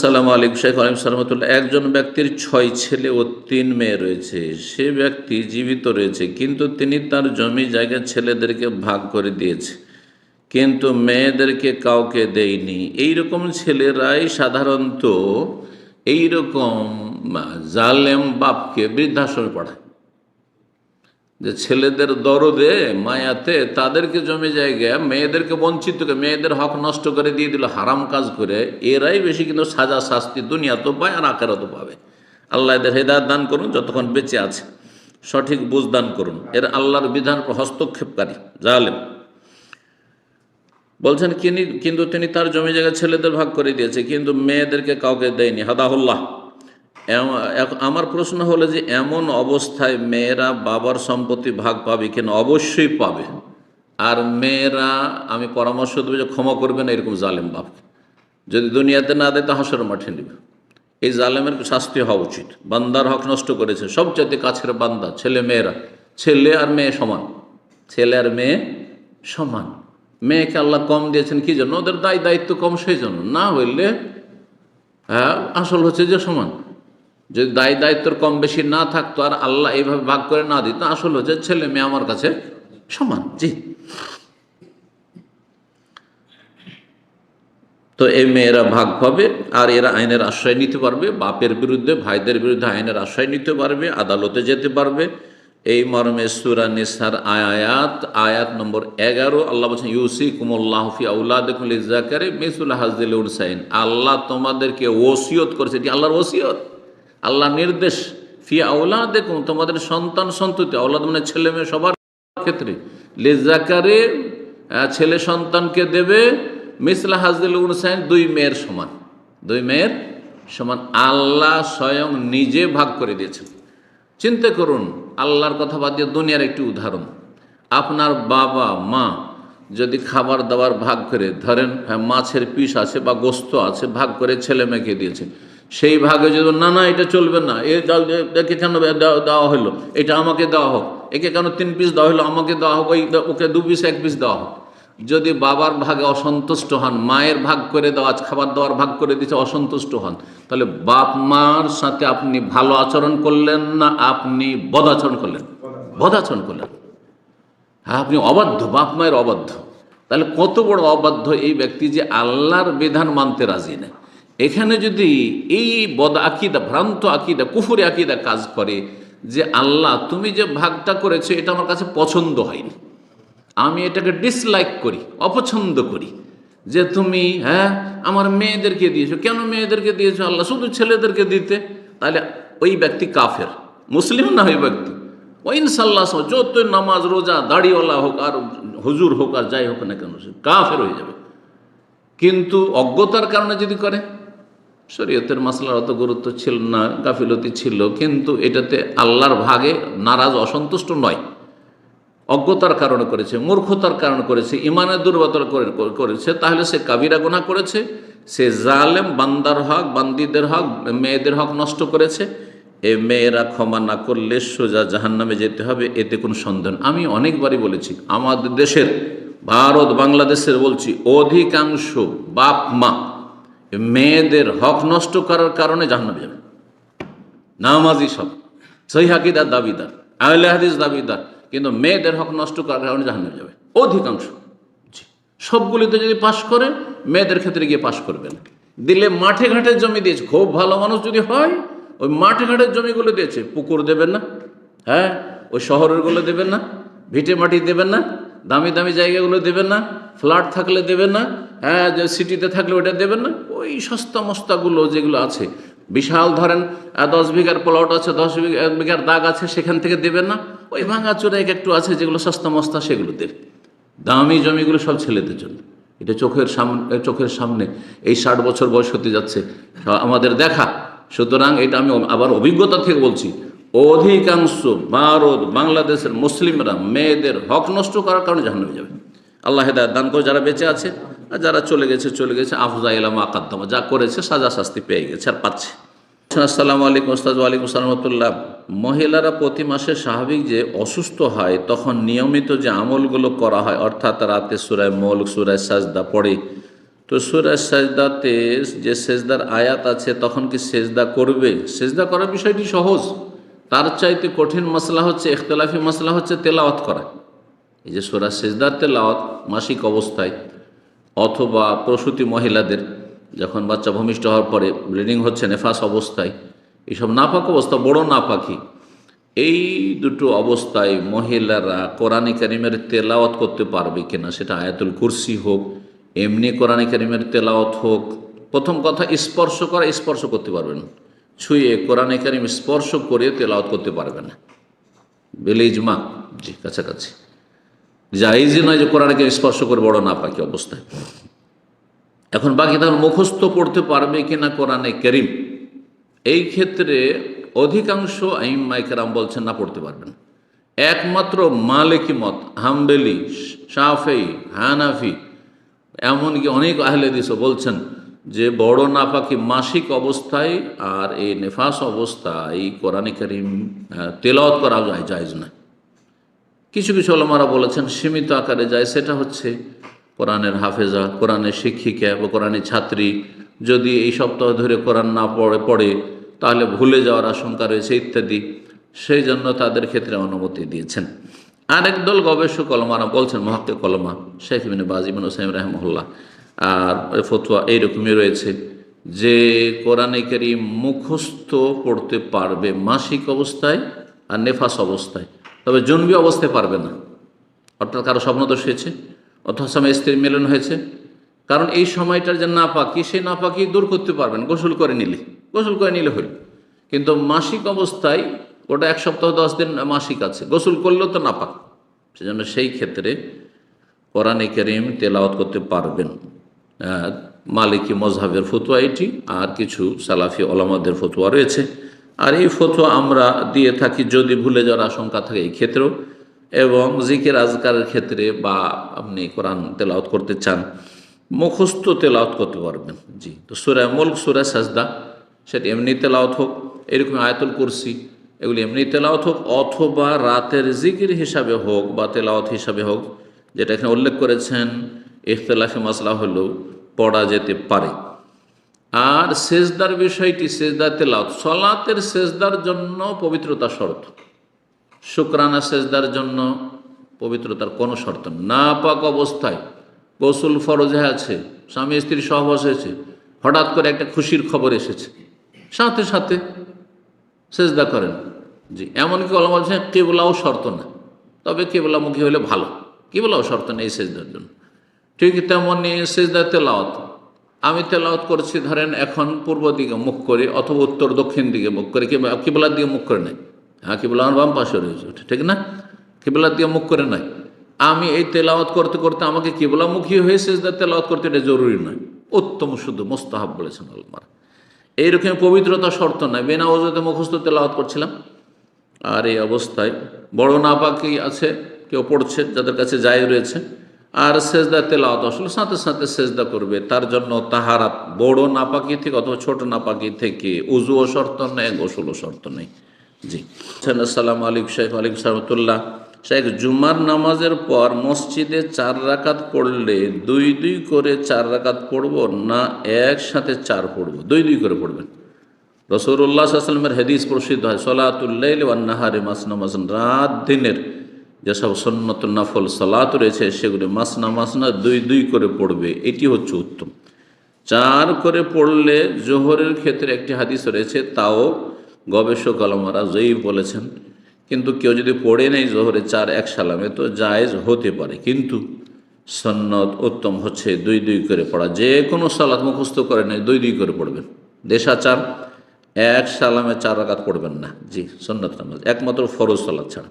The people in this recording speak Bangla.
আসসালামু আলিক শেখ আলিম সালামতুল্লাহ একজন ব্যক্তির ছয় ছেলে ও তিন মেয়ে রয়েছে। সে ব্যক্তি জীবিত রয়েছে, কিন্তু তিনি তার জমি জায়গা ছেলেদেরকে ভাগ করে দিয়েছে, কিন্তু মেয়েদেরকে কাউকে দেয়নি। এই রকম ছেলেরাই সাধারণত এইরকম জালেম বাপকে বৃদ্ধাশ্রমে পড়ায় যে ছেলেদের দরদে, মায়াতে তাদেরকে জমি জায়গা, মেয়েদেরকে বঞ্চিত করে, মেয়েদের হক নষ্ট করে দিয়ে দিল, হারাম কাজ করে, এরাই বেশি কিন্তু সাজা শাস্তি দুনিয়া তো পায় আর আকারও তো পাবে। আল্লাহ এদের হেদায়ত দান করুন, যতক্ষণ বেঁচে আছে, সঠিক বুঝ দান করুন। এর আল্লাহর বিধান হস্তক্ষেপকারী, জালেম। বলছেন, কিনি কিন্তু তিনি তার জমি জায়গা ছেলেদের ভাগ করে দিয়েছে, কিন্তু মেয়েদেরকে কাউকে দেয়নি। হাদাহুল্লাহ। আমার প্রশ্ন হলো যে এমন অবস্থায় মেয়েরা বাবার সম্পত্তি ভাগ পাবে কেন অবশ্যই পাবে। আর মেয়েরা, আমি পরামর্শ দেবো যে ক্ষমা করবে না এরকম জালেম বাপকে। যদি দুনিয়াতে না দেয়, তো হাসর মাঠে নেবে। এই জালেমের শাস্তি হওয়া উচিত। বান্দার হক নষ্ট করেছে। সবচেয়ে কাছের বান্দা, ছেলে মেয়েরা। ছেলে আর মেয়ে সমান। ছেলে আর মেয়ে সমান। মেয়েকে আল্লাহ কম দিয়েছেন কি জন্য? ওদের দায় দায়িত্ব কম, সেই জন্য। না হইলে হ্যাঁ আসল হচ্ছে যে সমান। যদি দায় দায়িত্বর কম বেশি না থাকতো আর আল্লাহ এইভাবে ভাগ করে না দিত, আসল হচ্ছে ছেলে মেয়ে আমার কাছে সমান। জি। তো এই মেয়েরা ভাগ পাবে আর এরা আইনের আশ্রয় নিতে পারবে, বাপের বিরুদ্ধে, ভাইদের বিরুদ্ধে আইনের আশ্রয় নিতে পারবে, আদালতে যেতে পারবে। এই মর্মে সুরা নিসার আয়াত আয়াত নম্বর এগারো, আল্লাহ বলছেন ইউসি কুমল্লাহ ফি আউলাদুল ইজাকারে মিসুল হাজদিল উনসাইন। আল্লাহ তোমাদেরকে ওসিয়ত করেছে। এটি আল্লাহর ওসিয়ত। আল্লাহ নির্দেশ ফি আউলা দেখুন তোমাদের সন্তান সন্ততি আউলাদ মানে ছেলে মেয়ে সবার ক্ষেত্রে। লেজাকারে ছেলে সন্তানকে দেবে মিসলা হাজদুল উনসাইন দুই মেয়ের সমান। দুই মেয়ের সমান। আল্লাহ স্বয়ং নিজে ভাগ করে দিয়েছেন। চিন্তা করুন আল্লাহর কথা বাদ দিয়ে দুনিয়ার একটি উদাহরণ। আপনার বাবা মা যদি খাবার দাবার ভাগ করে ধরেন হ্যাঁ, মাছের পিস আছে বা গোস্ত আছে ভাগ করে ছেলে মেয়েকে দিয়েছে। সেই ভাগে যদি না না, এটা চলবে না, এ একে কেন দেওয়া- হলো? এটা আমাকে দেওয়া হোক। একে কেন তিন পিস দেওয়া হলো? আমাকে দেওয়া হোক, ওই ওকে দু পিস এক পিস দেওয়া হোক। যদি বাবার ভাগে অসন্তুষ্ট হন, মায়ের ভাগ করে দেওয়া আজ খাবার দাবার ভাগ করে দিচ্ছে অসন্তুষ্ট হন, তাহলে বাপ মার সাথে আপনি ভালো আচরণ করলেন না আপনি বদ আচরণ করলেন? বদ আচরণ করলেন। হ্যাঁ আপনি অবাধ্য, বাপ মায়ের অবাধ্য। তাহলে কত বড় অবাধ্য এই ব্যক্তি যে আল্লাহর বিধান মানতে রাজি না এখানে যদি এই বদ আকিদা, ভ্রান্ত আকিদা, কুফুরি আকিদা কাজ করে যে আল্লাহ, তুমি যে ভাগটা করেছ, এটা আমার কাছে পছন্দ হয়নি। আমি এটাকে ডিসলাইক করি, অপছন্দ করি। যে তুমি হ্যাঁ আমার মেয়েদেরকে দিয়েছ। কেন মেয়েদেরকে দিয়েছ? আল্লাহ, শুধু ছেলেদেরকে দিতে? তাহলে ওই ব্যক্তি কাফের। মুসলিম না ওই ব্যক্তি? ওই ইনশাল্লাহ যত নামাজ, রোজা, দাড়িওয়ালা হোক, আর হুজুর হোক, আর যাই হোক না কেন কাফের হয়ে যাবে। কিন্তু অজ্ঞতার কারণে যদি করে শরীয়তের মাসলার অত গুরুত্ব ছিল না, গাফিলতি ছিল, কিন্তু এটাতে আল্লাহর ভাগে নারাজ, অসন্তুষ্ট নয় অজ্ঞতার কারণে করেছে, মূর্খতার কারণে করেছে ইমানের দুর্বলতার করে- করেছে, তাহলে সে কাবিরা গোনা করেছে, সে জালেম, বান্দার হক, বান্দিদের হক, মেয়েদের হক নষ্ট করেছে এ মেয়েরা ক্ষমা না করলে সোজা জাহান্নামে যেতে হবে, এতে কোনো সন্দেহ। আমি অনেকবারই বলেছি, আমাদের দেশের, ভারত, বাংলাদেশের বলছি, অধিকাংশ বাপ মা মেয়েদের হক নষ্ট করার কারণে জাহান্নামে যাবে নামাজি সব। সহি হাকিদার দাবিদার, আহলে হাদিস দাবিদার, কিন্তু মেয়েদের হক নষ্ট করার কারণে জাহান্নামে যাবে অধিকাংশ। সবগুলিতে যদি পাশ করে, মেয়েদের ক্ষেত্রে গিয়ে পাশ করবে না দিলে মাঠে ঘাটের জমি দিয়েছে, খুব ভালো মানুষ যদি হয়, ওই মাঠে ঘাটের জমিগুলো দিয়েছে, পুকুর দেবেন না হ্যাঁ? ওই শহরেরগুলো দেবেন না, ভিটে মাটি দেবেন না দামি দামি জায়গাগুলো দেবেন না, ফ্ল্যাট থাকলে দেবেন না হ্যাঁ যে সিটিতে থাকলে ওটা দেবেন না, ওই সস্তা মস্তাগুলো যেগুলো আছে। বিশাল ধরেন দশ বিঘার প্লট আছে, দশ বিঘার দাগ আছে, সেখান থেকে দেবেন না। ওই ভাঙা চোরা এক একটু আছে যেগুলো সস্তা মস্তা, সেগুলো দেবে দামি জমিগুলো সব ছেলেদের জন্য। এটা চোখের সামনে চোখের সামনে। এই ষাট বছর বয়স হতে যাচ্ছে। আমাদের দেখা। সুতরাং এটা আমি আবার অভিজ্ঞতা থেকে বলছি। অধিকাংশ ভারত বাংলাদেশের মুসলিমরা মেয়েদের হক নষ্ট করার কারণে জাহান্নামে যাবে। আল্লাহ হেদায়ত দান করে যারা বেঁচে আছে, আর যারা চলে গেছে চলে গেছে আফজা ইলাম আকাদ্দমা যা করেছে সাজা শাস্তি পেয়ে গেছে, আর পাচ্ছে। আসসালামু আলাইকুম ওস্তাদ ওয়ালাইকুম সালামতুল্লাহ মহিলারা প্রতি মাসে স্বাভাবিক যে অসুস্থ হয়, তখন নিয়মিত যে আমলগুলো করা হয়, অর্থাৎ রাতে সুরায় মৌল সুরায় সাজদা পড়ে। তো সুরা সেজদাতে যে সেজদার আয়াত আছে, তখন কি সেজদা করবে? সেজদা করার বিষয়টি সহজ? তার চাইতে কঠিন মশলা হচ্ছে ইখতলাফি মশলা হচ্ছে তেলাওয়াত করা। এই যে সোরা সেজদার তেলাওয়াত, মাসিক অবস্থায়, অথবা প্রসূতি মহিলাদের, যখন বাচ্চা ভূমিষ্ঠ হওয়ার পরে ব্লিডিং হচ্ছে, নেফাস অবস্থায় এইসব নাপাক অবস্থা, বড় নাপাকি। এই দুটো অবস্থায় মহিলারা কোরআনে কারিমের তেলাওয়াত করতে পারবে কিনা, সেটা আয়াতুল কুরসি হোক, এমনি কোরআনে কারিমের তেলাওয়াত হোক, প্রথম কথা স্পর্শ করা, স্পর্শ করতে পারবেন ছুঁয়ে কোরআনে কারিম স্পর্শ করে তেলাওয়াত করতে পারবে না। বেলিজমা জি, কাছাকাছি। জাইজই নয় যে কোরআনকে স্পর্শ করে বড় না পাকি অবস্থায়। এখন বাকি তখন মুখস্থ পড়তে পারবে কিনা কোরআনে করিম? এই ক্ষেত্রে অধিকাংশ আইম মাইকেরাম বলছেন, না, পড়তে পারবেন একমাত্র মালিকি মত, হাম্বেলি শাফেই হানাফি, এমনকি অনেক আহলে দিসও বলছেন যে বড় নাপাকি মাসিক অবস্থায় আর এই নেফাস অবস্থায় কোরআনে করিম তেলাওয়াত করা যায়, জায়জ না কিছু কিছু ওলামারা বলেছেন, সীমিত আকারে যায়, সেটা হচ্ছে কোরআনের হাফেজা, কোরআনের শিক্ষিকা বা কোরআনের ছাত্রী যদি এই সপ্তাহ ধরে কোরআন না পড়ে পড়ে, তাহলে ভুলে যাওয়ার আশঙ্কা রয়েছে ইত্যাদি। সেই জন্য তাদের ক্ষেত্রে অনুমতি দিয়েছেন। আরেক দল গবেষক কলমারা বলছেন মহাক্কে কলমা শেখ ইবিন বাজিবিন হোসাইম রহমুল্লাহ আর ফতুয়া এইরকমই রয়েছে। যে কোরআনে করিম মুখস্থ পড়তে পারবে মাসিক অবস্থায় আর নেফাস অবস্থায়, তবে জন্মী অবস্থায় পারবে না। অর্থাৎ কারও স্বপ্নদোষ হয়েছে অথবা সময় স্ত্রীর মিলন হয়েছে। কারণ এই সময়টার যে না নাপাকি, সেই নাপাকি দূর করতে পারবেন, গোসল করে নিলে, গোসল করে নিলে হইল কিন্তু মাসিক অবস্থায় ওটা এক সপ্তাহ, দশ দিন মাসিক আছে, গোসল করলেও তো নাপাক। সেজন্য সেই ক্ষেত্রে কোরআনে করিম তেলাওয়াত করতে পারবেন। মালিকি মজহাবের ফতুয়া এটি, আর কিছু সালাফি ওলামাদের ফতুয়া রয়েছে। আর এই ফতুয়া আমরা দিয়ে থাকি যদি ভুলে যাওয়ার আশঙ্কা থাকে এই ক্ষেত্রেও, এবং জিকের আজকারের ক্ষেত্রে বা আপনি কোরআন তেলাওত করতে চান, মুখস্থ তেলাওয়াত করতে পারবেন। জি, তো সুরা মুল্ক, সুরা সাজদা, সেটা এমনি তেলাওয়াত হোক, এরকম আয়াতুল কুরসি, এগুলি এমনি তেলাওয়াত হোক, অথবা রাতের জিকির হিসাবে হোক বা তেলাওয়াত হিসাবে হোক, যেটা এখানে উল্লেখ করেছেন ইখতলাফি মশলা হলেও পড়া যেতে পারে। আর সেজদার বিষয়টি, সেজদা তেলাওয়াত, সলাতের সেজদার জন্য পবিত্রতা শর্ত। শুক্রানা সেজদার জন্য পবিত্রতার কোনো শর্ত। না পাক অবস্থায় গোসল ফরজে আছে, স্বামী স্ত্রী সহবাস হয়েছে হঠাৎ করে একটা খুশির খবর এসেছে। সাথে সাথে সেজদা করেন। জি, এমনকি বলছে কেবলাও শর্ত না তবে কেবলামুখী হলে ভালো। কেবলাও শর্ত নেই সেজদার জন্য। ঠিক তেমনই সেজদা তেলাওয়াত। আমি তেলাওয়াত করছি, ধরেন এখন পূর্ব দিকে মুখ করে অথবা উত্তর দক্ষিণ দিকে মুখ করে, কিংবা কিবলার দিকে মুখ করে নাই। হ্যাঁ কিবলা আমার বাম পাশে রয়েছে ঠিক না? কিবলার দিকে মুখ করে নাই। আমি এই তেলাওয়াত করতে করতে আমাকে কিবলামুখী হয়ে সেজদা তেলাওয়াত করতে এটা জরুরি নয়। উত্তম শুধু মোস্তাহাব বলেছেন আলমার এইরকম পবিত্রতা শর্ত নয় বেনা ওজতে মুখস্থ তেলাওয়াত করছিলাম। আর এই অবস্থায় বড় নাপাকি আছে, কেউ পড়ছে, যাদের কাছে যায় রয়েছে আর সেজদা তেলাওয়াত আসলে সাথে সাথে সেজদা করবে। তার জন্য তাহারাত বড় নাপাকি থেকে অথবা ছোট নাপাকি থেকে উজুও শর্ত নেই গোসলও শর্ত নেই জি। আসসালামু আলাইকুম শেখ আলিক সাহমতুল্লাহ শেখ জুমার নামাজের পর মসজিদে চার রাকাত পড়লে দুই দুই করে চার রাকাত পড়ব না একসাথে চার পড়ব? দুই দুই করে পড়বেন। রসুল্লাহ সাল্লামের হেদিস প্রসিদ্ধ হয় সলাতুল্লাইল ওয়ান্নাহারে মাসনা মাসন রাত দিনের। যেসব সন্নত নাফল, সলাত রয়েছে, সেগুলি মাসনা মাসনা দুই দুই করে পড়বে। এটি হচ্ছে উত্তম। চার করে পড়লে জোহরের ক্ষেত্রে একটি হাদিস রয়েছে, তাও গবেষক আলমারা জয়ী বলেছেন, কিন্তু কেউ যদি পড়ে নেই জোহরে চার এক সালামে, তো জায়েজ হতে পারে। কিন্তু সন্নত উত্তম হচ্ছে দুই দুই করে পড়া। যে কোনো সালাত মুখস্থ করে নেই দুই দুই করে পড়বেন। দেশাচার এক সালামে চার রাকাত পড়বেন না। জি, সন্নত নামাজ। একমাত্র ফরজ সালাত ছাড়া।